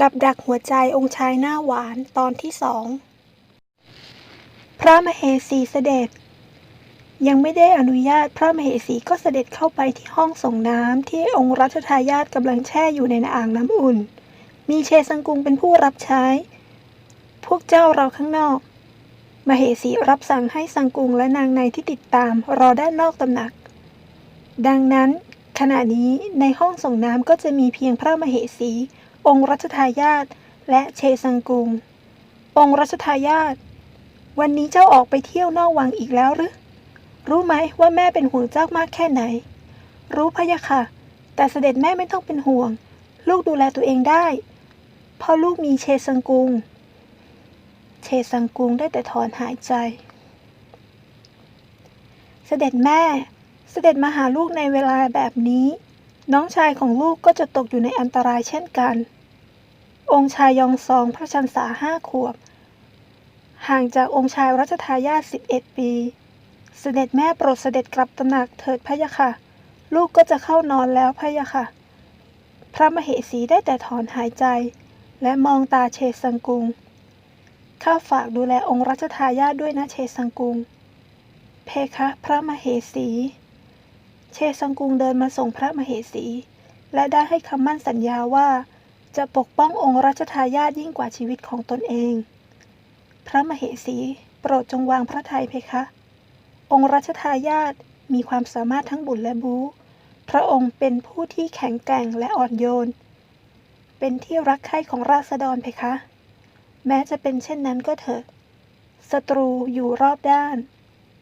กับดักหัวใจองค์ชายหน้าหวานตอนที่สอง พระมเหสีเสด็จ ยังไม่ได้อนุญาตพระมเหสีก็เสด็จเข้าไปที่ห้องส่งน้ำที่องค์รัชทายาทกำลังแช่อยู่ในอ่างน้ำอุ่น มีเชสังกุงเป็นผู้รับใช้ พวกเจ้าเราข้างนอก มเหสีรับสั่งให้สังกุงและนางในที่ติดตามรอด้านนอกตำหนัก ดังนั้น ขณะนี้ในห้องส่งน้ำก็จะมีเพียงพระมเหสี องค์รัชทายาทและเชสังกุง องค์รัชทายาทวันนี้เจ้าออกไปเที่ยวนอกวังอีกแล้วหรือ รู้ไหมว่าแม่เป็นห่วงเจ้ามากแค่ไหน รู้พะยะค่ะ แต่เสด็จแม่ไม่ต้องเป็นห่วง ลูกดูแลตัวเองได้เพราะลูกมีเชสังกุง เชสังกุงได้แต่ถอนหายใจ เสด็จแม่ เสด็จมาหาลูกในเวลาแบบนี้ น้องชายของลูกก็จะตกอยู่ในอันตรายเช่นกัน องค์ชายยองซองพระชันษาห้าขวบ ห่างจากองค์ชายรัชทายาท11ปี เสด็จแม่โปรดเสด็จกลับตำหนักเถิดพะยะค่ะ ลูกก็จะเข้านอนแล้วพะยะค่ะ พระมเหสีได้แต่ถอนหายใจ และมองตาเชสังกุง ข้าฝากดูแลองค์รัชทายาทด้วยนะเชสังกุง เพคะพระมเหสี เชสังกุงเดินมาส่งพระมเหสี และได้ให้คำมั่นสัญญาว่า จะปกป้ององค์รัชทายาทยิ่งกว่าชีวิตของตนเอง พระมเหสีโปรดจงวางพระทัยเพคะ องค์รัชทายาทมีความสามารถทั้งบุญและบู พระองค์เป็นผู้ที่แข็งแกร่งและอ่อนโยน เป็นที่รักใคร่ของราษฎรเพคะ แม้จะเป็นเช่นนั้นก็เถอะ ศัตรูอยู่รอบด้าน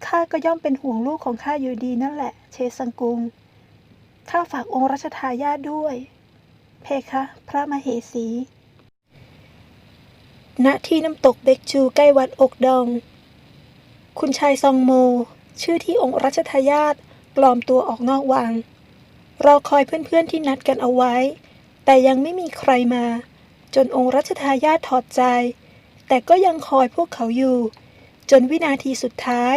ข้าก็ย่อมเป็นห่วงลูกของข้าอยู่ดีนั่นแหละ เชสังกุง ข้าฝากองค์รัชทายาทด้วย เพคะ พระมเหสี ณ ที่น้ำตกเบกจูใกล้วัดอกดอง คุณชายซองโม ชื่อที่องค์รัชทายาทปลอมตัวออกนอกวัง รอคอยเพื่อนๆที่นัดกันเอาไว้ แต่ยังไม่มีใครมา จนองค์รัชทายาทถอดใจ แต่ก็ยังคอยพวกเขาอยู่ จนวินาทีสุดท้าย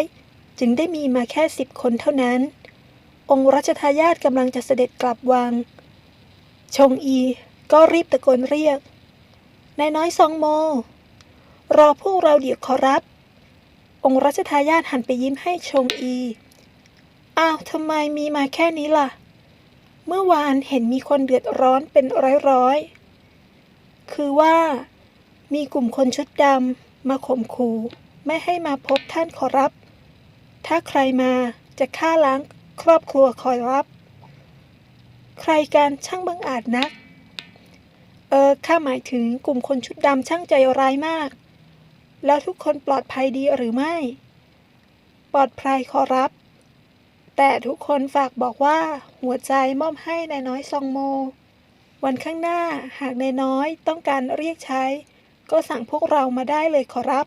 จึงได้มีมาแค่สิบคนเท่านั้น องค์รัชทายาทกำลังจะเสด็จกลับวัง ชงอีก็รีบตะโกนเรียก นายน้อยซองโม รอพวกเราเดี๋ยวขอรับ องค์รัชทายาทหันไปยิ้มให้ชงอี อ้าวทำไมมีมาแค่นี้ล่ะ เมื่อวานเห็นมีคนเดือดร้อนเป็นร้อยๆ คือว่ามีกลุ่มคนชุดดำมาข่มขู่ไม่ให้มาพบท่านขอรับ ถ้าใครมาจะฆ่าล้างครอบครัวขอรับ ใครกันช่างบังอาจนัก เออ ข้าหมายถึงกลุ่มคนชุดดำช่างใจร้ายมาก แล้วทุกคนปลอดภัยดีหรือไม่ ปลอดภัยขอรับ แต่ทุกคนฝากบอกว่าหัวใจมอบให้นายน้อยซองโม วันข้างหน้าหากนายน้อยต้องการเรียกใช้ ก็สั่งพวกเรามาได้เลยขอรับ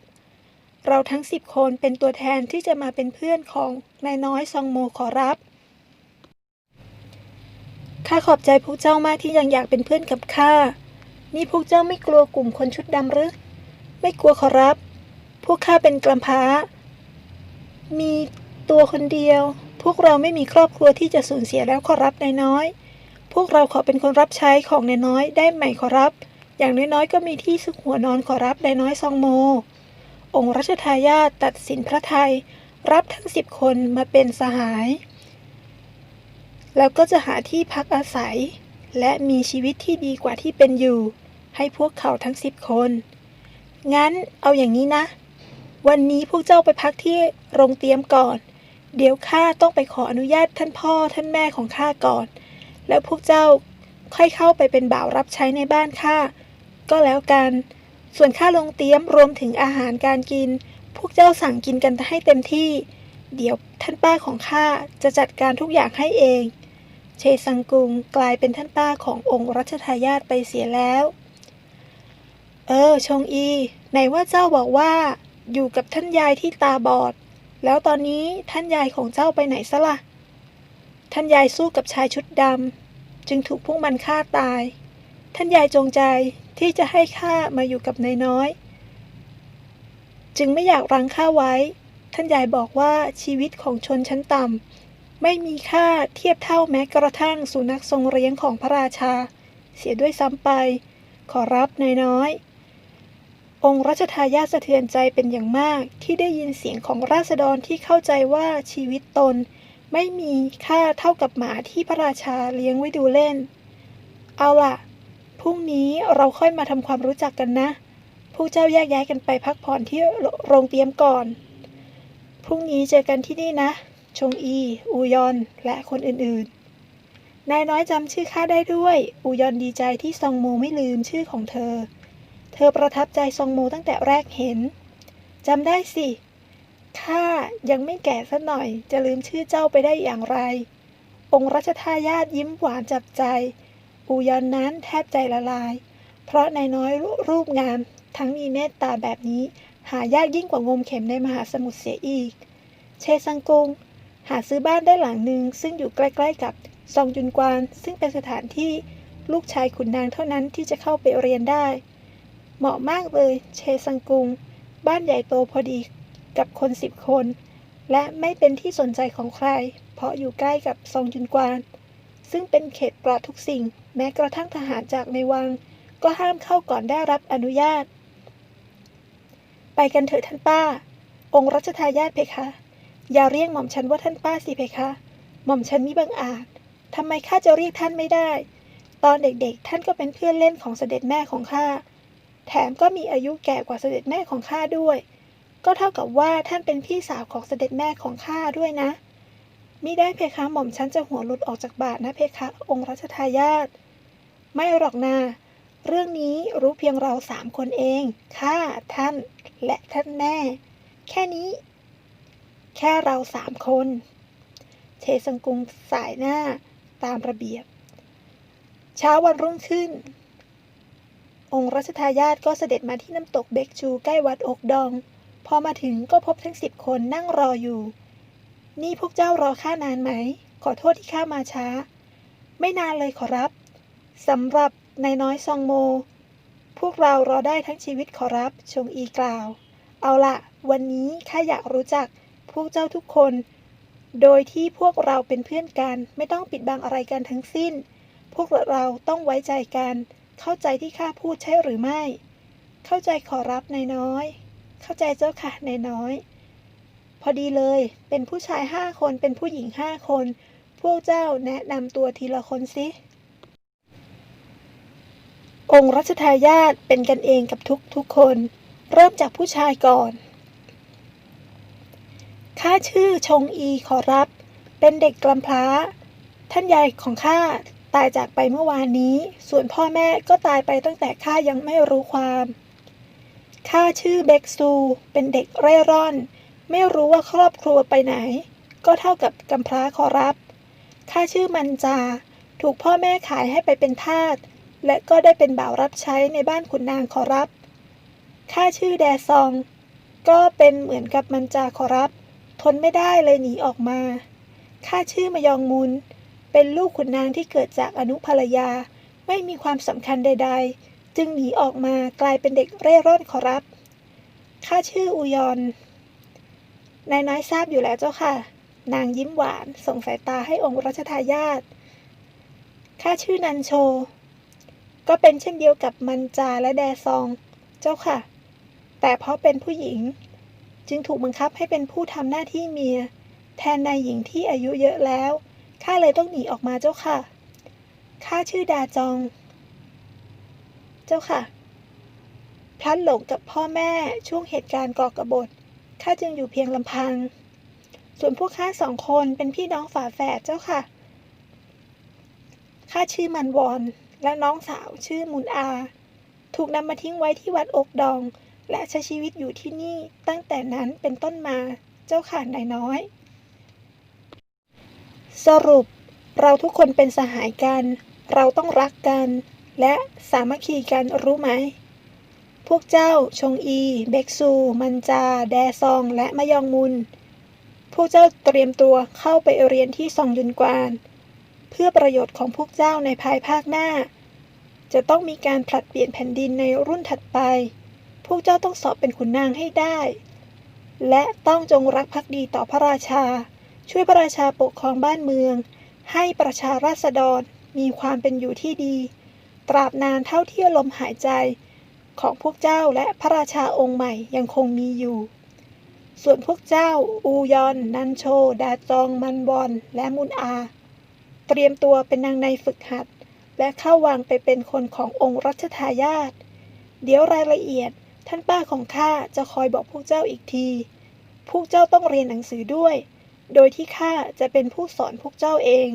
เราทั้งสิบคนเป็นตัวแทนที่จะมาเป็นเพื่อนของนายน้อยซองโมขอรับ ข้าขอบใจพวกเจ้ามากที่ยังอยากเป็นเพื่อนกับข้า นี่พวกเจ้าไม่กลัวกลุ่มคนชุดดำหรือ ไม่กลัวขอรับ พวกข้าเป็นกำพร้ามีตัวคนเดียว พวกเราไม่มีครอบครัวที่จะสูญเสียแล้วขอรับนายน้อย พวกเราขอเป็นคนรับใช้ของนายน้อยได้ไหมขอรับ อย่างน้อยๆก็มีที่ซุกหัวนอนขอรับนายน้อยซองโม องค์รัชทายาทตัดสินพระไทย รับทั้งสิบคนมาเป็นสหาย แล้วก็จะหาที่พักอาศัย และมีชีวิตที่ดีกว่าที่เป็นอยู่ ให้พวกเขาทั้งสิบคน งั้นเอาอย่างนี้นะ วันนี้พวกเจ้าไปพักที่โรงเตรียมก่อน เดี๋ยวข้าต้องไปขออนุญาตท่านพ่อท่านแม่ของข้าก่อน แล้วพวกเจ้าค่อยเข้าไปเป็นบ่าวรับใช้ในบ้านข้าก็แล้วกัน ส่วนค่าโรงเตรียมรวมถึงอาหารการกิน พวกเจ้าสั่งกินกันให้เต็มที่ เดี๋ยวท่านป้าของข้าจะจัดการทุกอย่างให้เอง ชซังกุงกลายเป็นท่านป้าขององค์รัชทายาทไปเสียแล้ว เออ ชงอี ไหนว่าเจ้าบอกว่า อยู่กับท่านยายที่ตาบอด แล้วตอนนี้ท่านยายของเจ้าไปไหนซะละ่ะ ท่านยายสู้กับชายชุดดำจึงถูกพวกมันฆ่าตาย ท่านยายจงใจที่จะให้ข้ามาอยู่กับนายน้อย จึงไม่อยากรังข้าไว้ ท่านยายบอกว่าชีวิตของชนชั้นต่ำ ไม่มีค่าเทียบเท่าแม้กระทั่งสุนัขทรงเลี้ยงของพระราชา เสียด้วยซ้ำไป ขอรับนายน้อย องค์รัชทายาทสะเทือนใจเป็นอย่างมากที่ได้ยินเสียงของราษฎรที่เข้าใจว่าชีวิตตน ไม่มีค่าเท่ากับหมาที่พระราชาเลี้ยงไว้ดูเล่น เอาล่ะ พรุ่งนี้เราค่อยมาทำความรู้จักกันนะ ผู้เจ้าแยกย้ายกันไปพักผ่อนที่โรงเตรียมก่อน พรุ่งนี้เจอกันที่นี่นะ ชงอี อูยอน และคนอื่นๆ นายน้อยจำชื่อข้าได้ด้วย อูยอนดีใจที่ซองโมไม่ลืมชื่อของเธอ เธอประทับใจซองโมตั้งแต่แรกเห็นจำได้สิ ข้ายังไม่แก่สัหน่อย จะลืมชื่อเจ้าไปได้อย่างไร องค์รัชทายาทยิ้มหวานจับใจ อูยอนนั้นแทบใจละลาย เพราะนายน้อยรูปงาม ทั้งมีเมตตาแบบนี้ หายากยิ่งกว่างมเข็มในมหาสมุทรเสียอีก เชซังกง หาซื้อบ้านได้หลังหนึ่งซึ่งอยู่ใกล้ๆกับซองจุนกวาน ซึ่งเป็นสถานที่ลูกชายขุนนางเท่านั้นที่จะเข้าไปเรียนได้ เหมาะมากเลย เชซังกุง บ้านใหญ่โตพอดีกับคนสิบคน และไม่เป็นที่สนใจของใคร เพราะอยู่ใกล้กับซองจุนกวาน ซึ่งเป็นเขตปลอดทุกสิ่ง แม้กระทั่งทหารจากในวัง ก็ห้ามเข้าก่อนได้รับอนุญาต ไปกันเถอะท่านป้า องค์รัชทายาทเพคะ อย่าเรียกหม่อมฉันว่าท่านป้าสิเพคะ หม่อมฉันมิบังอาจทำไมข้าจะเรียกท่านไม่ได้ ตอนเด็กๆ ท่านก็เป็นเพื่อนเล่นของเสด็จแม่ของข้า แถมก็มีอายุแก่กว่าเสด็จแม่ของข้าด้วย ก็เท่ากับว่าท่านเป็นพี่สาวของเสด็จแม่ของข้าด้วยนะ มิได้เพคะหม่อมฉันจะหัวหลุดออกจากบาทนะเพคะ องค์รัชทายาท ไม่หรอกนาเรื่องนี้รู้เพียงเราสามคนเอง ข้า ท่าน และท่านแม่ แค่นี้ แค่เราสามคน เชซังกุงสายหน้าตามระเบียบ เช้าวันรุ่งขึ้น องค์รัชทายาทก็เสด็จมาที่น้ำตกเบกชูใกล้วัดอกดอง พอมาถึงก็พบทั้งสิบคนนั่งรออยู่ นี่พวกเจ้ารอข้านานไหม ขอโทษที่ข้ามาช้า ไม่นานเลยขอรับสำหรับนายน้อยซองโม พวกเรารอได้ทั้งชีวิตขอรับ ชงอีกล่าว เอาละวันนี้ข้าอยากรู้จัก พวกเจ้าทุกคน โดยที่พวกเราเป็นเพื่อนกันไม่ต้องปิดบังอะไรกันทั้งสิ้น พวกเราต้องไว้ใจกัน เข้าใจที่ข้าพูดใช่หรือไม่ เข้าใจขอรับนายน้อย เข้าใจเจ้าค่ะนายน้อย พอดีเลย เป็นผู้ชายห้าคนเป็นผู้หญิงห้าคน พวกเจ้าแนะนำตัวทีละคนสิองค์รัชทายาทเป็นกันเองกับทุกทุกคน เริ่มจากผู้ชายก่อน ข้าชื่อชงอีขอรับ เป็นเด็กกำพร้า ท่านยายของข้าตายจากไปเมื่อวานนี้ ส่วนพ่อแม่ก็ตายไปตั้งแต่ข้ายังไม่รู้ความ ข้าชื่อเบกซู เป็นเด็กเร่ร่อน ไม่รู้ว่าครอบครัวไปไหน ก็เท่ากับกำพร้าขอรับ ข้าชื่อมันจา ถูกพ่อแม่ขายให้ไปเป็นทาส และก็ได้เป็นบ่าวรับใช้ในบ้านขุนนางขอรับ ข้าชื่อแดซอง ก็เป็นเหมือนกับมันจาขอรับ ทนไม่ได้เลยหนีออกมา ข้าชื่อมยองมุน เป็นลูกขุนนางที่เกิดจากอนุภรรยา ไม่มีความสำคัญใด ๆ จึงหนีออกมากลายเป็นเด็กเร่ร่อนขอรับ ข้าชื่ออุยอน นายน้อยทราบอยู่แล้วเจ้าค่ะ นางยิ้มหวานส่งสายตาให้องค์รัชทายาท ข้าชื่อนันโช ก็เป็นเช่นเดียวกับมันจาและแดซอง เจ้าค่ะ แต่เพราะเป็นผู้หญิง จึงถูกบังคับให้เป็นผู้ทำหน้าที่เมีย แทนนายหญิงที่อายุเยอะแล้ว ข้าเลยต้องหนีออกมาเจ้าค่ะ ข้าชื่อดาจอง เจ้าค่ะ พลัดหลงกับพ่อแม่ช่วงเหตุการณ์ก่อกบฏ ข้าจึงอยู่เพียงลำพัง ส่วนพวกข้าสองคนเป็นพี่น้องฝาแฝดเจ้าค่ะ ข้าชื่อมันวอน และน้องสาวชื่อมุนอา ถูกนำมาทิ้งไว้ที่วัดอกดอง และใช้ชีวิตอยู่ที่นี่ตั้งแต่นั้นเป็นต้นมาเจ้าค่ะนายน้อย สรุปเราทุกคนเป็นสหายกัน เราต้องรักกัน และสามัคคีกันรู้ไหม พวกเจ้าชงอี เบกซู มันจา แดซอง และมะยองมุน พวกเจ้าเตรียมตัวเข้าไปเรียนที่ซองยุนกวาน เพื่อประโยชน์ของพวกเจ้าในภายภาคหน้า จะต้องมีการผลัดเปลี่ยนแผ่นดินในรุ่นถัดไป พวกเจ้าต้องสอบเป็นขุนนางให้ได้ และต้องจงรักภักดีต่อพระราชา ช่วยพระราชาปกครองบ้านเมือง ให้ประชาราษฎรมีความเป็นอยู่ที่ดี ตราบนานเท่าที่ลมหายใจของพวกเจ้าและพระราชาองค์ใหม่ยังคงมีอยู่ ส่วนพวกเจ้า อูยอน นันโช ดาจอง มันบอน และมุนอา เตรียมตัวเป็นนางในฝึกหัด และเข้าวังไปเป็นคนขององค์รัชทายาท เดี๋ยวรายละเอียด ท่านป้าของข้าจะคอยบอกพวกเจ้าอีกที พวกเจ้าต้องเรียนหนังสือด้วย โดยที่ข้าจะเป็นผู้สอนพวกเจ้าเอง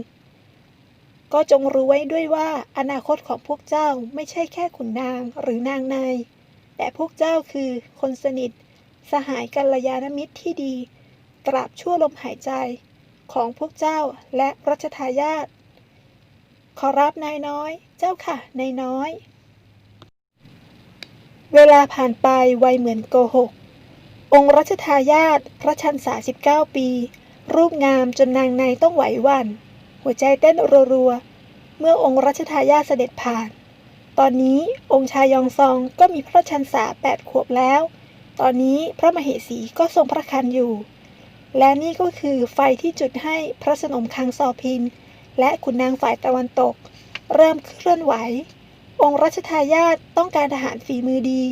ก็จงรู้ไว้ด้วยว่าอนาคตของพวกเจ้าไม่ใช่แค่ขุนนางหรือนางในแต่พวกเจ้าคือคนสนิท สหายกัลยาณมิตรที่ดี ตราบชั่วลมหายใจของพวกเจ้าและรัชทายาทขอรับนายน้อย เจ้าค่ะนายน้อย เวลาผ่านไปไวเหมือนโกหก องค์รัชทายาทพระชันษา19ปี รูปงามจนนางในต้องไหววัน หัวใจเต้นรัวๆ เมื่อองค์รัชทายาทเสด็จผ่าน ตอนนี้องค์ชายยองซองก็มีพระชันษา8ขวบแล้ว ตอนนี้พระมเหสีก็ทรงพระคันอยู่ และนี่ก็คือไฟที่จุดให้พระสนมคังซอพิน และขุนนางฝ่ายตะวันตก เริ่มเคลื่อนไหว องค์รัชทายาทต้องการทหารฝีมือดี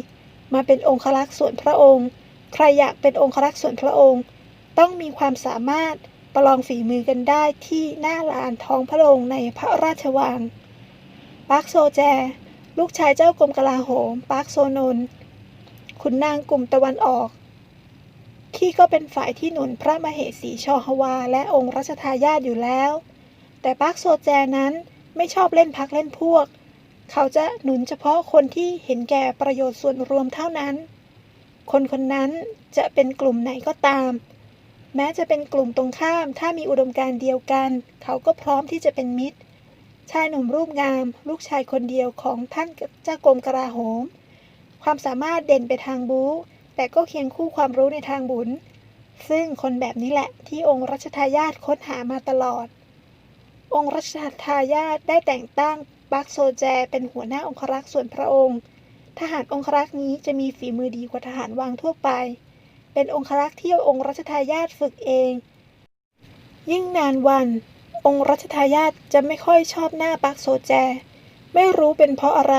มาเป็นองครักษ์ส่วนพระองค์ ใครอยากเป็นองครักษ์ส่วนพระองค์ ต้องมีความสามารถประลองฝีมือกันได้ที่หน้าลานท้องพระโรงในพระราชวังปาร์คโซแจ ลูกชายเจ้ากรมกลาโหมปาร์คโซนนขุนนางกลุ่มตะวันออกขี้ก็เป็นฝ่ายที่หนุนพระมเหสีชอฮวา และองค์รัชทายาทอยู่แล้ว แต่ปาร์คโซแจนั้นไม่ชอบเล่นพักเล่นพวก เขาจะหนุนเฉพาะคนที่เห็นแก่ประโยชน์ส่วนรวมเท่านั้น คนคนนั้นจะเป็นกลุ่มไหนก็ตาม แม้จะเป็นกลุ่มตรงข้าม ถ้ามีอุดมการณ์เดียวกัน เขาก็พร้อมที่จะเป็นมิตร ชายหนุ่มรูปงาม ลูกชายคนเดียวของท่านเจ้ากรมกราโหม ความสามารถเด่นไปทางบู๊แต่ก็เคียงคู่ความรู้ในทางบุญ ซึ่งคนแบบนี้แหละที่องค์รัชทายาทค้นหามาตลอด องค์รัชทายาทได้แต่งตั้ง บักโซแจเป็นหัวหน้าองครักษ์ส่วนพระองค์ ทหารองครักษ์นี้จะมีฝีมือดีกว่าทหารวังทั่วไป เป็นองครักษ์ที่องค์รัชทายาทฝึกเอง ยิ่งนานวัน องค์รัชทายาทจะไม่ค่อยชอบหน้าปักโซแจ ไม่รู้เป็นเพราะอะไร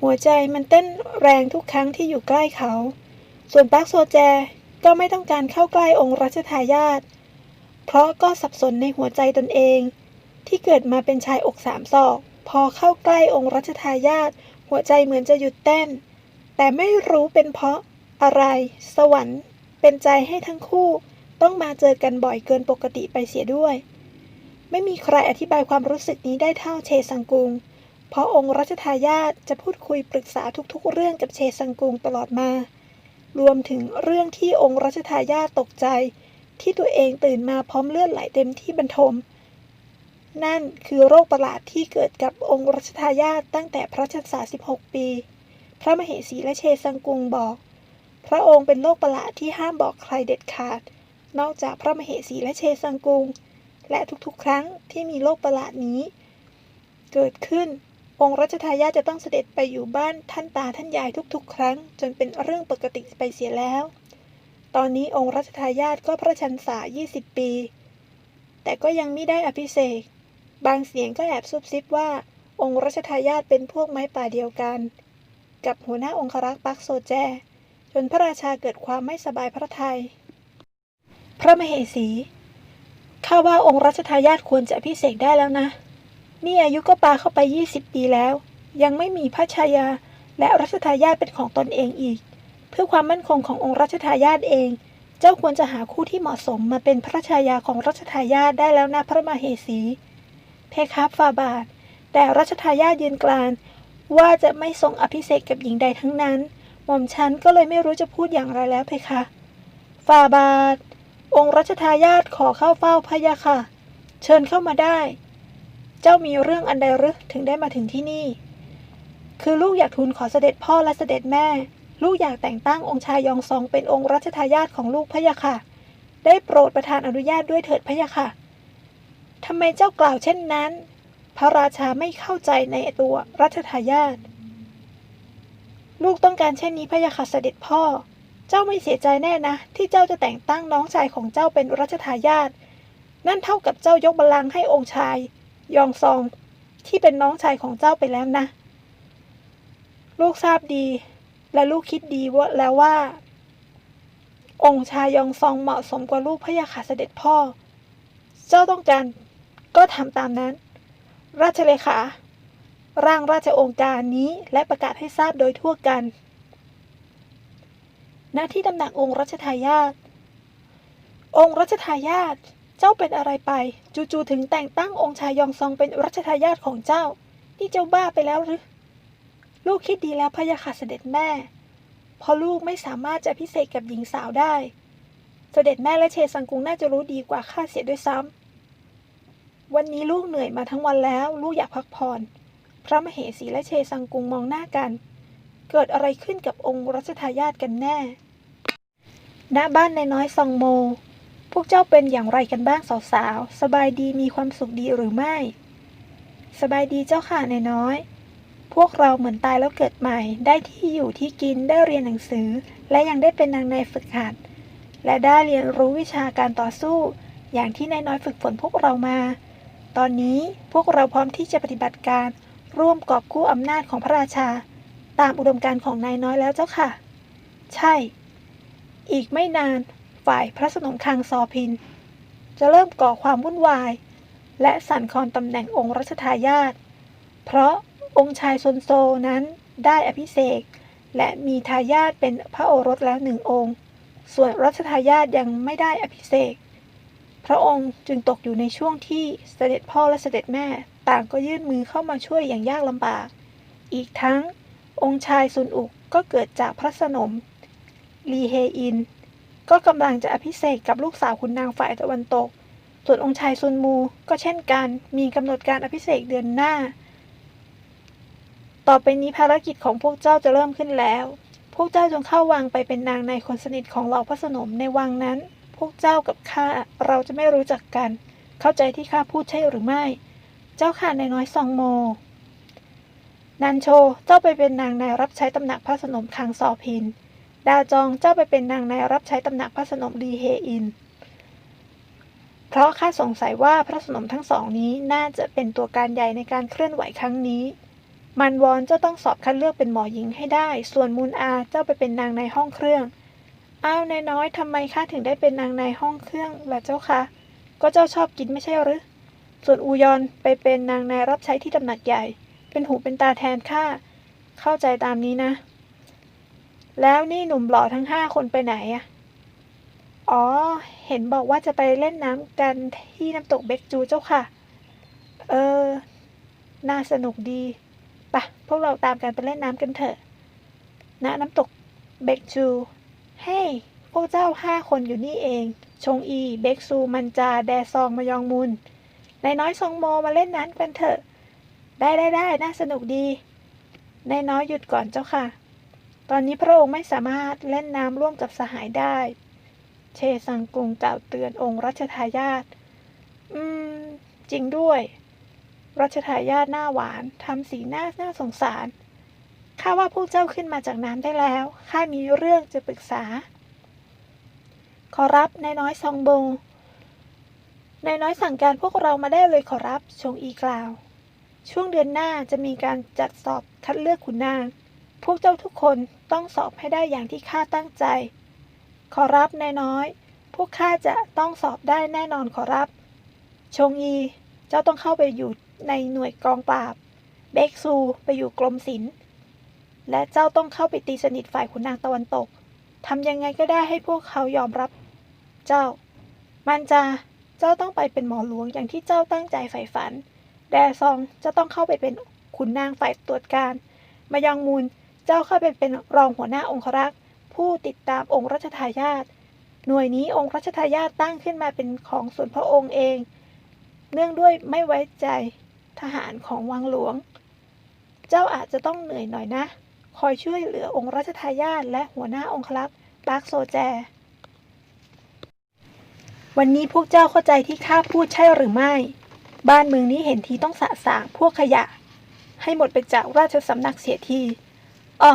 หัวใจมันเต้นแรงทุกครั้งที่อยู่ใกล้เขา ส่วนปักโซแจก็ไม่ต้องการเข้าใกล้องค์รัชทายาท เพราะก็สับสนในหัวใจตนเอง ที่เกิดมาเป็นชายอกสามศอก พอเข้าใกล้องค์รัชทายาทหัวใจเหมือนจะหยุดเต้น แต่ไม่รู้เป็นเพราะอะไร สวรรค์ เป็นใจให้ทั้งคู่ ต้องมาเจอกันบ่อยเกินปกติไปเสียด้วย ไม่มีใครอธิบายความรู้สึกนี้ได้เท่าเชสังกุง เพราะองค์รัชทายาทจะพูดคุยปรึกษาทุกๆ เรื่องกับเชสังกุงตลอดมา รวมถึงเรื่องที่องค์รัชทายาทตกใจ ที่ตัวเองตื่นมาพร้อมเลือดไหลเต็มที่บรรทม นั่นคือโรคประหลาดที่เกิดกับองค์รัชทายาทตั้งแต่พระชนษา 16 ปี พระมเหสีและเชสังกุงบอก พระองค์เป็นโรคประหลาดที่ห้ามบอกใครเด็ดขาด นอกจากพระมเหสีและเชสังกุง และทุกๆ ครั้งที่มีโรคประหลาดนี้ เกิดขึ้น องค์รัชทายาทจะต้องเสด็จไปอยู่บ้านท่านตาท่านยายทุกๆ ครั้ง จนเป็นเรื่องปกติไปเสียแล้ว ตอนนี้องค์รัชทายาทก็พระชนษา 20 ปี แต่ก็ยังไม่ได้อภิเษก บางเสียงก็แอบซุบซิบว่า องค์รัชทายาทเป็นพวกไม้ป่าเดียวกัน กับหัวหน้าองครักษ์ปักโซแจ จนพระราชาเกิดความไม่สบายพระทยัย พระมเหสี ข้าว่าองค์รัชทายาทควรจะอภิเศษได้แล้วนะ นี่อายุก็ปาเข้าไป20ปีแล้ว ยังไม่มีพระชายา และรัชทายาทเป็นของตนเองอีก เพื่อความมั่นคงขององค์รัชทายาทเองเจ้าควรจะหาคู่ที่เหมาะสมมาเป็นพระชายาของรัชทายาทได้แล้วนะพระมเหสี เพคะฟาบาท แต่รัชทายาทยืนกรานว่าจะไม่ทรงอภิเษกกับหญิงใดทั้งนั้น หม่อมฉันก็เลยไม่รู้จะพูดอย่างไรแล้วเพคะฟาบาท องค์รัชทายาทขอเข้าเฝ้าพะยาค่ะ เชิญเข้ามาได้ เจ้ามีเรื่องอันใดหรือถึงได้มาถึงที่นี่ คือลูกอยากทูลขอเสด็จพ่อและเสด็จแม่ ลูกอยากแต่งตั้งองค์ชายยองซองเป็นองค์รัชทายาทของลูกพะยาค่ะ ได้โปรดประทานอนุญาตด้วยเถิดพะยาค่ะ ทำไมเจ้ากล่าวเช่นนั้น พระราชาไม่เข้าใจในตัวรัชทายาทลูกต้องการเช่นนี้พระยาค่ะเสด็จพ่อ เจ้าไม่เสียใจแน่นะ ที่เจ้าจะแต่งตั้งน้องชายของเจ้าเป็นรัชทายาทนั่นเท่ากับเจ้ายกบัลลังก์ให้องค์ชาย ยองซองที่เป็นน้องชายของเจ้าไปแล้วนะ ลูกทราบดี และลูกคิดดีว่าแล้วว่า องค์ชายยองซองเหมาะสมกว่าลูกพระยาค่ะเสด็จพ่อ เจ้าต้องการ ก็ทำตามนั้น ราชเลขา ร่างราชองค์การนี้และประกาศให้ทราบโดยทั่วกันณที่ตำแหนักองค์รัชทายาทองค์รัชทายาทเจ้าเป็นอะไรไปจู่ๆถึงแต่งตั้งองค์ชายยองซองเป็นรัชทายาทของเจ้า นี่เจ้าบ้าไปแล้วหรือลูกคิดดีแล้วพะยะค่ะเสด็จแม่ เพราะลูกไม่สามารถจะพิเศษกับหญิงสาวได้ เสด็จแม่และเชสังกุงน่าจะรู้ดีกว่าข้าเสียด้วยซ้ำ วันนี้ลูกเหนื่อยมาทั้งวันแล้ว ลูกอยากพักผ่อน พระมเหสีและเชสังกุงมองหน้ากัน เกิดอะไรขึ้นกับองค์รัชทายาทกันแน่ ณ บ้านนายน้อยซองโม พวกเจ้าเป็นอย่างไรกันบ้างสาวๆ สบายดีมีความสุขดีหรือไม่ สบายดีเจ้าค่ะนายน้อย พวกเราเหมือนตายแล้วเกิดใหม่ ได้ที่อยู่ที่กิน ได้เรียนหนังสือ และยังได้เป็นนางในฝึกหัด และได้เรียนรู้วิชาการต่อสู้ อย่างที่นายน้อยฝึกฝนพวกเรามา ตอนนี้พวกเราพร้อมที่จะปฏิบัติการร่วมกอบกู้อำนาจของพระราชา ตามอุดมการของนายน้อยแล้วเจ้าค่ะ ใช่ อีกไม่นานฝ่ายพระสนมคังซอพิน จะเริ่มก่อความวุ่นวาย และสั่นคลอนตำแหน่งองค์รัชทายาทเพราะองค์ชายซนโซนั้นได้อภิเษกและมีทายาทเป็นพระโอรสแล้วหนึ่งองค์ ส่วนรัชทายาทยังไม่ได้อภิเษก พระองค์จึงตกอยู่ในช่วงที่เสด็จพ่อและเสด็จแม่ ต่างก็ยื่นมือเข้ามาช่วยอย่างยากลำบาก อีกทั้งองค์ชายซุนอุกก็เกิดจากพระสนมลีเฮอิน ก็กำลังจะอภิเษกกับลูกสาวคุณนางฝ่ายตะวันตก ส่วนองค์ชายซุนมูก็เช่นกันมีกำหนดการอภิเษกเดือนหน้า ต่อไปนี้ภารกิจของพวกเจ้าจะเริ่มขึ้นแล้ว พวกเจ้าจงเข้าวังไปเป็นนางในคนสนิทของเหล่าพระสนมในวังนั้น พวกเจ้ากับข้าเราจะไม่รู้จักกัน เข้าใจที่ข้าพูดใช่หรือไม่ เจ้าค่ะนายน้อยซองโม นันโช เจ้าไปเป็นนางในรับใช้ตำหนักพระสนมคังซอพิน ดาจองเจ้าไปเป็นนางในรับใช้ตำหนักพระสนมลีเฮอิน เพราะข้าสงสัยว่าพระสนมทั้งสองนี้น่าจะเป็นตัวการใหญ่ในการเคลื่อนไหวครั้งนี้มันวอนเจ้าต้องสอบคัดเลือกเป็นหมอหญิงให้ได้ ส่วนมูลอาเจ้าไปเป็นนางในห้องเครื่อง อ้าวนายน้อยทำไมข้าถึงได้เป็นนางในห้องเครื่องล่ะเจ้าคะก็เจ้าชอบกินไม่ใช่หรือ ส่วนอูยอนไปเป็นนางในรับใช้ที่ตำหนักใหญ่ เป็นหูเป็นตาแทนข้าเข้าใจตามนี้นะ แล้วนี่หนุ่มหล่อทั้งห้าคนไปไหนอะอ๋อ เห็นบอกว่าจะไปเล่นน้ำกันที่น้ำตกเบกจูเจ้าค่ะ เออ น่าสนุกดีปะพวกเราตามกันไปเล่นน้ำกันเถอะณน้ำตกเบกจู เฮ้ยพวกเจ้าห้าคนอยู่นี่เอง ชงอี เบกซู มันจา แดซอง มายองมุนนายน้อยซองโมมาเล่นน้ำกันเถอะ ได้ได้ได้น่าสนุกดี นายน้อยหยุดก่อนเจ้าค่ะ ตอนนี้พระองค์ไม่สามารถเล่นน้ำร่วมกับสหายได้ เชสังกุงกล่าวเตือนองค์รัชทายาท อืม จริงด้วย รัชทายาทหน้าหวานทำสีหน้าน่าสงสาร ข้าว่าพวกเจ้าขึ้นมาจากน้ำได้แล้ว ข้ามีเรื่องจะปรึกษา ขอรับนายน้อยซองโบนายน้อยสั่งการพวกเรามาได้เลยขอรับ ชงอีกล่าว ช่วงเดือนหน้าจะมีการจัดสอบคัดเลือกขุนนาง พวกเจ้าทุกคนต้องสอบให้ได้อย่างที่ข้าตั้งใจ ขอรับนายน้อย พวกข้าจะต้องสอบได้แน่นอนขอรับ ชงอี เจ้าต้องเข้าไปอยู่ในหน่วยกองปราบ เบกซูไปอยู่กรมศิลป์ และเจ้าต้องเข้าไปตีสนิทฝ่ายขุนนางตะวันตกทำยังไงก็ได้ให้พวกเขายอมรับ เจ้า มันจาเจ้าต้องไปเป็นหมอหลวงอย่างที่เจ้าตั้งใจใฝ่ฝัน แดซองจะต้องเข้าไปเป็นขุนนางฝ่ายตรวจการ มายองมูลเจ้าเข้าไปเป็นรองหัวหน้าองครักษ์ผู้ติดตามองค์รัชทายาทหน่วยนี้องค์รัชทายาทตั้งขึ้นมาเป็นของส่วนพระองค์เอง เนื่องด้วยไม่ไว้ใจทหารของวังหลวง เจ้าอาจจะต้องเหนื่อยหน่อยนะ คอยช่วยเหลือองค์รัชทายาทและหัวหน้าองครักษ์ปาร์คโซแจ วันนี้พวกเจ้าเข้าใจที่ข้าพูดใช่หรือไม่ บ้านเมืองนี้เห็นทีต้องสะสางพวกขยะ ให้หมดไปจากราชสำนักเสียทีอ๋อ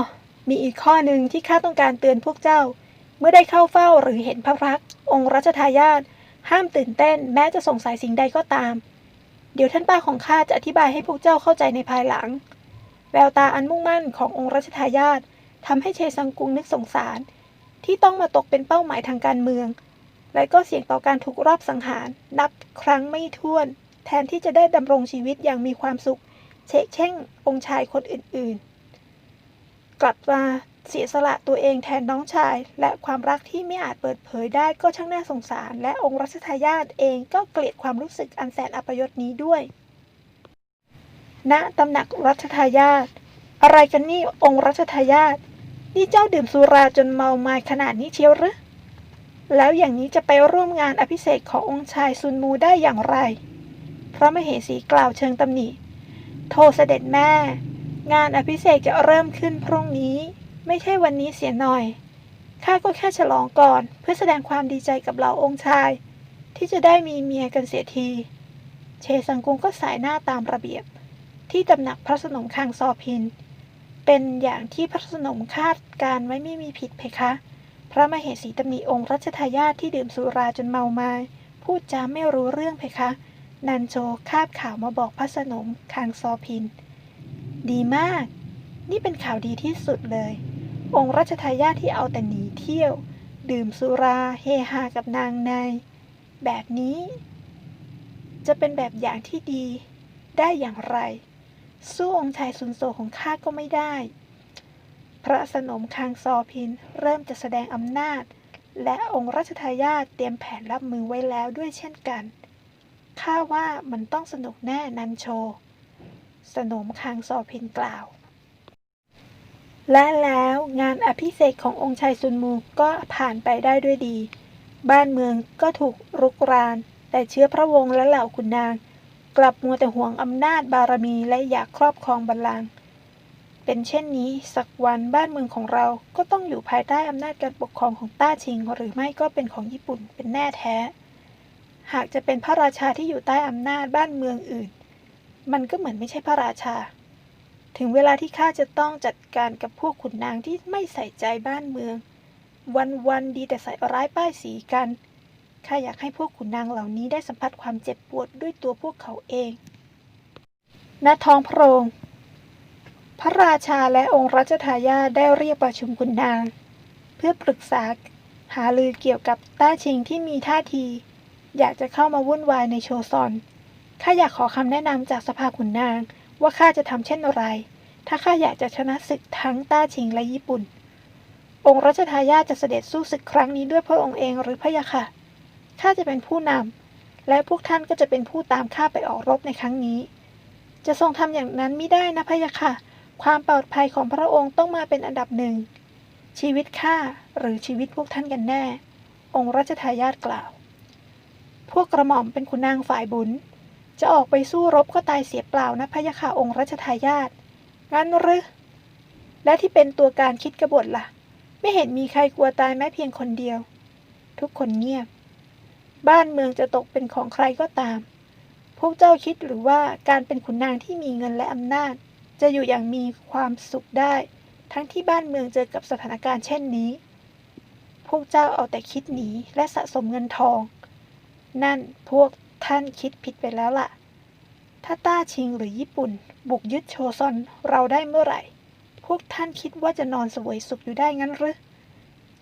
มีอีกข้อหนึ่งที่ข้าต้องการเตือนพวกเจ้า เมื่อได้เข้าเฝ้าหรือเห็นพระพักองค์รัชทายาทห้ามตื่นเต้นแม้จะสงสัยสิ่งใดก็ตาม เดี๋ยวท่านป้าของข้าจะอธิบายให้พวกเจ้าเข้าใจในภายหลัง แววตาอันมุ่งมั่นขององค์รัชทายาททำให้เชซังกุงนึกสงสาร ที่ต้องมาตกเป็นเป้าหมายทางการเมือง และก็เสี่ยงต่อการถูกรอบสังหาร นับครั้งไม่ถ้วน แทนที่จะได้ดำรงชีวิตอย่างมีความสุข เชะแช่งองค์ชายคนอื่นๆ กลับมาเสียสละตัวเองแทนน้องชาย และความรักที่ไม่อาจเปิดเผยได้ก็ช่างน่าสงสาร และองค์รัชทายาทเองก็เกลียดความรู้สึกอันแสนอัปยศนี้ด้วย ณตำหนักรัชทายาทอะไรกันนี่องค์รัชทายาทนี่เจ้าดื่มสุราจนเมามายขนาดนี้เชียวหรือแล้วอย่างนี้จะไปร่วมงานอภิเษกขององค์ชายซุนมูได้อย่างไร พระมเหสีกล่าวเชิงตำหนิ โทเสด็จแม่ งานอภิเษกจะเริ่มขึ้นพรุ่งนี้ ไม่ใช่วันนี้เสียหน่อย ข้าก็แค่ฉลองก่อนเพื่อแสดงความดีใจกับเหล่าองค์ชาย ที่จะได้มีเมียกันเสียที เชสังกุงก็สายหน้าตามระเบียบ ที่ตำหนักพระสนมคางซอพิน เป็นอย่างที่พระสนมคาดการไว้ไม่มีผิดเพคะ พระมเหสีตำหนิองค์รัชทายาทที่ดื่มสุราจนเมาไมา้พูดจาไม่รู้เรื่องเพคะ นันโจคาบข่าวมาบอกพระสนมคางซอพิน ดีมาก นี่เป็นข่าวดีที่สุดเลย องค์รัชทายาทที่เอาแต่หนีเที่ยว ดื่มสุราเฮฮากับนางใน แบบนี้ จะเป็นแบบอย่างที่ดีได้อย่างไร สู้องค์ชายซุนโซของข้าก็ไม่ได้ พระสนมคางซอพินเริ่มจะแสดงอำนาจ และองค์รัชทายาทเตรียมแผนรับมือไว้แล้วด้วยเช่นกัน ข้าว่ามันต้องสนุกแน่นันโช สนมคางซอพินกล่าว และแล้วงานอภิเษกขององค์ชายซุนมูก็ผ่านไปได้ด้วยดี บ้านเมืองก็ถูกรุกราน แต่เชื้อพระวงศ์และเหล่าขุนนาง กลับมัวแต่ห่วงอำนาจบารมีและอยากครอบครองบัลลังก์เป็นเช่นนี้สักวันบ้านเมืองของเราก็ต้องอยู่ภายใต้อำนาจการปกครองของต้าชิง หรือไม่ก็เป็นของญี่ปุ่นเป็นแน่แท้ หากจะเป็นพระราชาที่อยู่ใต้อำนาจบ้านเมืองอื่น มันก็เหมือนไม่ใช่พระราชา ถึงเวลาที่ข้าจะต้องจัดการกับพวกขุนนางที่ไม่ใส่ใจบ้านเมือง วันวันๆดีแต่ใส่ร้ายป้ายสีกัน ข้าอยากให้พวกขุนนางเหล่านี้ได้สัมผัสความเจ็บปวดด้วยตัวพวกเขาเอง ณ ท้องพระโรงพระราชาและองค์รัชทายาทได้เรียกประชุมขุนนาง เพื่อปรึกษาหารือเกี่ยวกับต้าชิงที่มีท่าที อยากจะเข้ามาวุ่นวายในโชซอน ข้าอยากขอคำแนะนำจากสภาขุนนาง ว่าข้าจะทำเช่นไร ถ้าข้าอยากจะชนะศึกทั้งต้าชิงและญี่ปุ่น องค์รัชทายาทจะเสด็จสู้ศึกครั้งนี้ด้วยพระองค์เองหรือพะยะค่ะ ข้าจะเป็นผู้นำและพวกท่านก็จะเป็นผู้ตามข้าไปออกรบในครั้งนี้ จะทรงทำอย่างนั้นไม่ได้นะพะยะค่ะ ความปลอดภัยของพระองค์ต้องมาเป็นอันดับหนึ่ง ชีวิตข้าหรือชีวิตพวกท่านกันแน่ องค์รัชทายาทกล่าว พวกกระหม่อมเป็นขุนนางฝ่ายบุญ จะออกไปสู้รบก็ตายเสียเปล่านะพะยะค่ะองค์รัชทายาทงั้นหรือและที่เป็นตัวการคิดกบฏล่ะ ไม่เห็นมีใครกลัวตายแม้เพียงคนเดียว ทุกคนเงียบ บ้านเมืองจะตกเป็นของใครก็ตาม พวกเจ้าคิดหรือว่าการเป็นขุนนางที่มีเงินและอำนาจ จะอยู่อย่างมีความสุขได้ ทั้งที่บ้านเมืองเจอกับสถานการณ์เช่นนี้ พวกเจ้าเอาแต่คิดหนีและสะสมเงินทอง นั่นพวกท่านคิดผิดไปแล้วล่ะ ถ้าต้าชิงหรือญี่ปุ่น บุกยึดโชซอนเราได้เมื่อไหร่ พวกท่านคิดว่าจะนอนสวยสุขอยู่ได้งั้นหรือ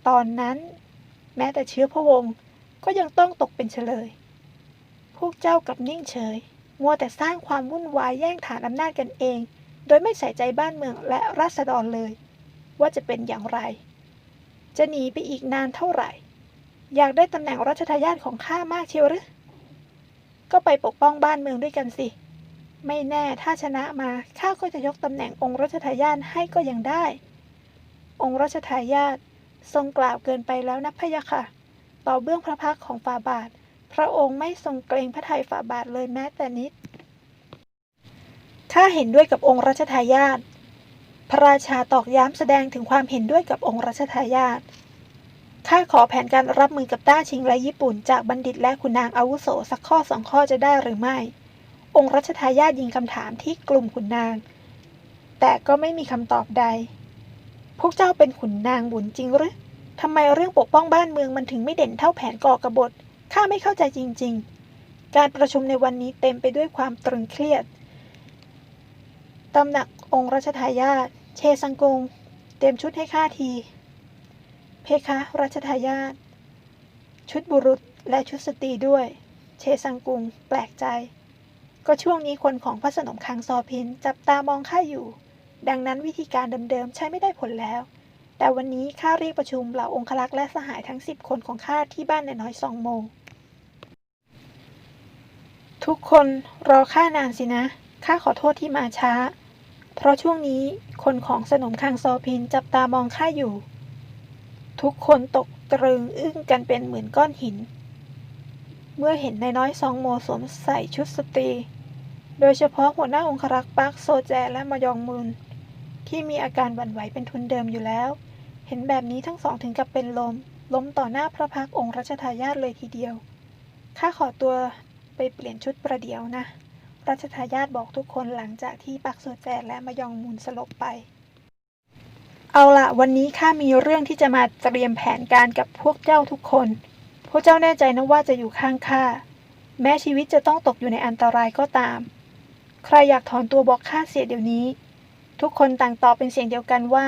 ตอนนั้น แม้แต่เชื้อพระวงศ์ ก็ยังต้องตกเป็นเฉลย พวกเจ้ากับนิ่งเฉย มัวแต่สร้างความวุ่นวายแย่งฐานอำนาจกันเอง โดยไม่ใส่ใจบ้านเมืองและราษฎรเลย ว่าจะเป็นอย่างไร จะหนีไปอีกนานเท่าไหร่ อยากได้ตำแหน่งรัชทายาทของข้ามากเชียวหรือ ก็ไปปกป้องบ้านเมืองด้วยกันสิ ไม่แน่ถ้าชนะมาข้าก็จะยกตำแหน่งองค์รัชทายาทให้ก็ยังได้ องค์รัชทายาททรงกล่าวเกินไปแล้วนะพะยะค่ะ ต่อเบื้องพระพักของฝ่าบาท พระองค์ไม่ทรงเกรงพระทัยฝ่าบาทเลยแม้แต่นิด ข้าเห็นด้วยกับองค์รัชทายาท พระราชาตอกย้ำแสดงถึงความเห็นด้วยกับองค์รัชทายาท ข้าขอแผนการรับมือกับต้าชิงและญี่ปุ่น จากบัณฑิตและขุนนางอาวุโสสักข้อสองข้อจะได้หรือไม่ องค์รัชทายาทยิงคำถามที่กลุ่มขุนนาง แต่ก็ไม่มีคำตอบใด พวกเจ้าเป็นขุนนางบุญจริงหรือ ทำไมเรื่องปกป้องบ้านเมืองมันถึงไม่เด่นเท่าแผนก่อกบฏข้าไม่เข้าใจจริง ๆ การประชุมในวันนี้เต็มไปด้วยความตรึงเครียดตำหนักองค์รัชทายาทเชซังกง เตรียมชุดให้ข้าที เพคะรัชทายาทชุดบุรุษและชุดสตรีด้วย เชซังกุง แปลกใจ ก็ช่วงนี้คนของพระสนมคังซอพินจับตามองข้าอยู่ ดังนั้นวิธีการเดิมๆ ใช้ไม่ได้ผลแล้ว แต่วันนี้ข้าเรียกประชุมเหล่าองครักษ์และสหายทั้งสิบคนของข้าที่บ้านในน้อยซองโมง ทุกคนรอข้านานสินะ ข้าขอโทษที่มาช้า เพราะช่วงนี้คนของสนมคังซอพินจับตามองข้าอยู่ ทุกคนตกตรึงอึ้งกันเป็นเหมือนก้อนหิน เมื่อเห็นนายน้อยซองโมสวมใส่ชุดสตรี โดยเฉพาะหัวหน้าองครักษ์ปักโซแจและมยองมุนที่มีอาการหวั่นไหวเป็นทุนเดิมอยู่แล้ว เห็นแบบนี้ทั้งสองถึงกับเป็นลม ล้มต่อหน้าพระพักองค์รัชทายาทเลยทีเดียว ข้าขอตัวไปเปลี่ยนชุดประเดี๋ยวนะ รัชทายาทบอกทุกคนหลังจากที่ปักโซแจและมายองมุนสลบไป เอาละวันนี้ข้ามีเรื่องที่จะมาเตรียมแผนการกับพวกเจ้าทุกคน พวกเจ้าแน่ใจนะว่าจะอยู่ข้างข้า แม้ชีวิตจะต้องตกอยู่ในอันตรายก็ตาม ใครอยากถอนตัวบอกข้าเสียเดี๋ยวนี้ ทุกคนต่างตอบเป็นเสียงเดียวกันว่า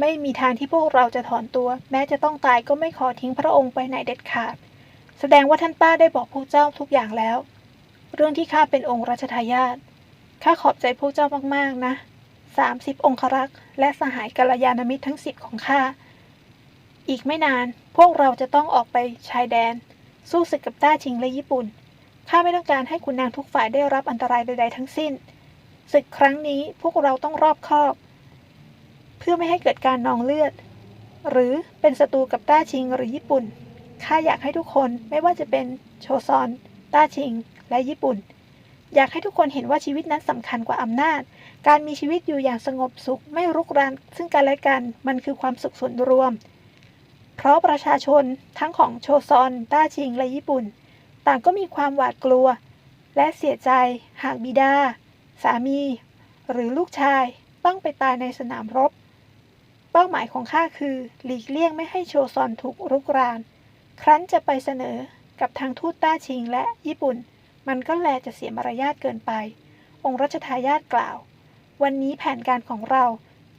ไม่มีทางที่พวกเราจะถอนตัว แม้จะต้องตายก็ไม่ขอทิ้งพระองค์ไปไหนเด็ดขาด แสดงว่าท่านป้าได้บอกพวกเจ้าทุกอย่างแล้ว เรื่องที่ข้าเป็นองค์รัชทายาทข้าขอบใจพวกเจ้ามากๆนะสามสิบองครักษ์และสหายกัลยาณมิตรทั้งสิบของข้า อีกไม่นานพวกเราจะต้องออกไปชายแดน สู้ศึกกับต้าชิงและญี่ปุ่น ข้าไม่ต้องการให้คุณนางทุกฝ่ายได้รับอันตรายใด ๆ ทั้งสิ้น ศึกครั้งนี้พวกเราต้องรอบคอบ เพื่อไม่ให้เกิดการนองเลือด หรือเป็นศัตรูกับต้าชิงหรือญี่ปุ่นข้าอยากให้ทุกคนไม่ว่าจะเป็นโชซอน ต้าชิง และญี่ปุ่น อยากให้ทุกคนเห็นว่าชีวิตนั้นสำคัญกว่าอำนาจ การมีชีวิตอยู่อย่างสงบสุขไม่รุกรานซึ่งกันและกันมันคือความสุขส่วนรวม เพราะประชาชนทั้งของโชซอน ต้าชิง และญี่ปุ่น ต่างก็มีความหวาดกลัว และเสียใจ หากบิดา สามี หรือลูกชายต้องไปตายในสนามรบ เป้าหมายของข้าคือ หลีกเลี่ยงไม่ให้โชซอนถูกรุกราน ครั้นจะไปเสนอกับทางทูตต้าชิงและญี่ปุ่น มันก็แลจะเสียมารยาทเกินไป องค์รัชทายาทกล่าว วันนี้แผนการของเรา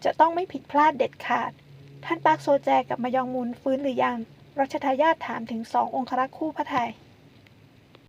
จะต้องไม่ผิดพลาดเด็ดขาด ท่านปาร์คโซแจกับมายองมุนฟื้นหรือยัง รัชทายาทถามถึงสององครักษ์คู่พระไทย